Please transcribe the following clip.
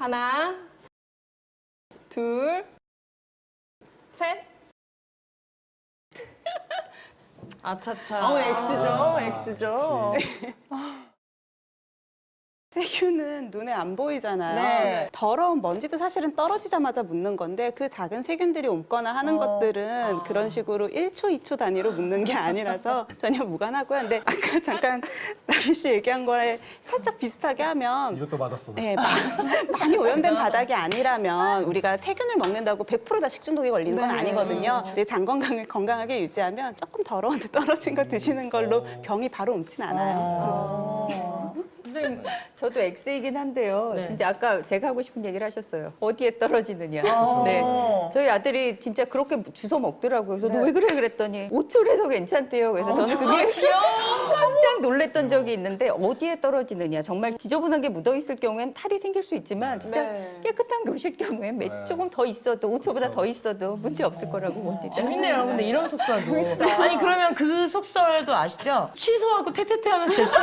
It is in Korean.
하나, 둘, 셋. 아차차. 어, X죠, X죠. 세균은 눈에 안 보이잖아요. 네. 더러운 먼지도 사실은 떨어지자마자 묻는 건데 그 작은 세균들이 옮거나 하는 어. 것들은 그런 식으로 1초, 2초 단위로 묻는 게 아니라서 전혀 무관하고요. 근데 아까 잠깐 라비 씨 얘기한 거에 살짝 비슷하게 하면 이것도 맞았어. 네, 마- 많이 오염된 바닥이 아니라면 우리가 세균을 먹는다고 100%다 식중독에 걸리는 건 네. 아니거든요. 내 장 건강을 건강하게 유지하면 조금 더러운데 떨어진 거 드시는 걸로 병이 바로 옮진 않아요. 어. 저도 X이긴 한데요. 네. 진짜 아까 제가 하고 싶은 얘기를 하셨어요. 어디에 떨어지느냐. 어. 네. 저희 아들이 진짜 그렇게 주워 먹더라고요. 그래서 네. 너왜 그래 그랬더니 오초에서 괜찮대요. 그래서 저는 그게 깜짝 놀랐던 적이 있는데 어디에 떨어지느냐. 정말 지저분하게 묻어 있을 경우엔 탈이 생길 수 있지만 진짜 네. 깨끗한 교실 경우엔 몇 네. 조금 더 있어도 5초보다 더 있어도 문제 없을 거라고 봅니다. 재밌네요. 근데 이런 속설도. 아니 그러면 그 속설도 아시죠? 취소하고 테테테 하면 제 취소.